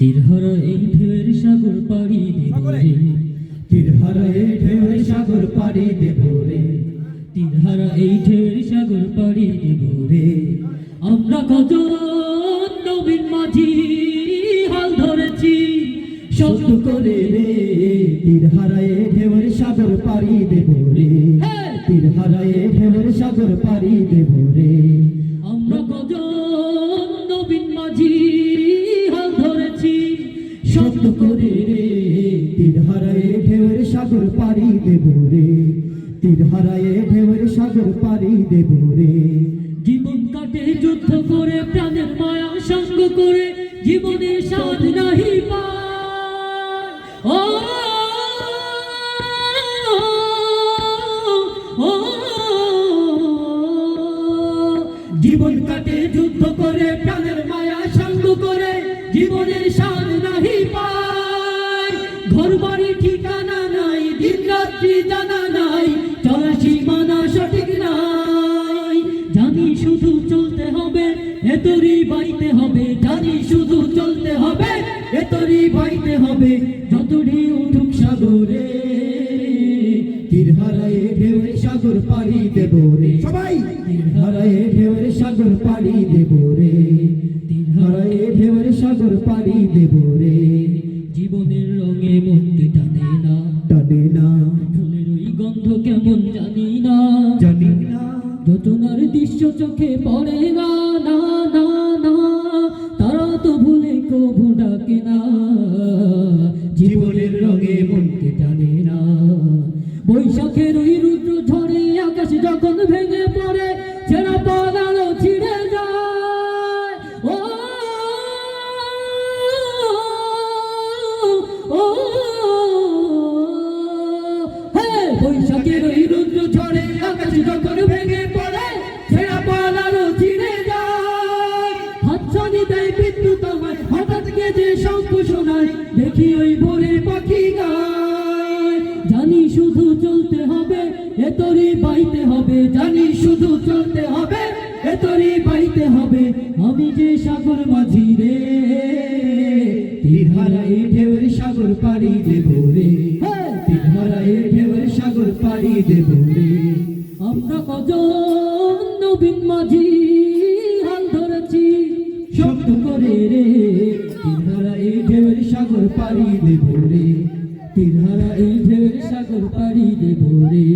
তীরহারা এই ঢেউয়ের সাগর পাড়ি দেব রে। তীরহারা এই ঢেউয়ের সাগর পাড়ি দেব রে। তীরহারা এই ঢেউয়ের সাগর পাড়ি দেব রে। আমরা কত নবীন মাঝি হাল ধরেছি শব্দ করে রে। তীরহারা এই ঢেউয়ের সাগর পাড়ি দেব রে! তীরহারা এই ঢেউয়ের সাগর পাড়ি দেব রে। আমরা কত নবীন মাঝি সাগর পাড়ি দেব রে তীরহারা এই ঢেউয়ের সাগর পাড়ি দেব রে জীবন কাটে যুদ্ধ করে প্রাণের মায়া সঙ্গ করে জীবনের স্বাদ নাহি জীবন কাটে যুদ্ধ করে প্রাণের মায়া সঙ্গ করে জীবনের স্বাদ দিন রাত্রি জানা নাই চলা সীমানা সঠিক নাই। জানি শুধু চলতে হবে এতরি বাইতে হবে। জানি শুধু চলতে হবে এতরি বাইতে হবে। যতটি উঠুক সাগরে ঢেউয়ের সাগর পাড়ি দেব রে। সবাই, তীর ঢেউয়ের সাগর পাড়ি দেব রে। তীর ঢেউয়ের সাগর পাড়ি দেব রে। দৃশ্য চোখে পড়ে না না না না তারা তো ভুলে কবু ডাকে না জীবনের রঙে মনকে টানে না বৈশাখের ওই রুদ্র ঝড়ে আকাশ যখন ভেঙে পড়ে ছেঁড়া পালালো ছিঁড়ে যায় ও ও বৈশাখের ওই রুদ্র ঝড়ে আকাশ যখন হঠাৎ গেজে শঙ্খ শোনায়, দেখি ওই ভোরে পাখি গায়। জানি শুধু চলতে হবে, এতরি বাইতে হবে। জানি শুধু চলতে হবে, এতরি বাইতে হবে। আমি যে সাগর মাঝি রে তীর হারায় ঢেউয়ের সাগর পাড়ি দেব রে। হ্যাঁ! তীর হারায় সাগর পাড়ি দেব রে। আমরা কজন নবীন মাঝি হাল ধরেছি শব্দ করে রে। সাগর পারি দেবরে তিনহারা এই ঢেউ সাগর পারি দেবরে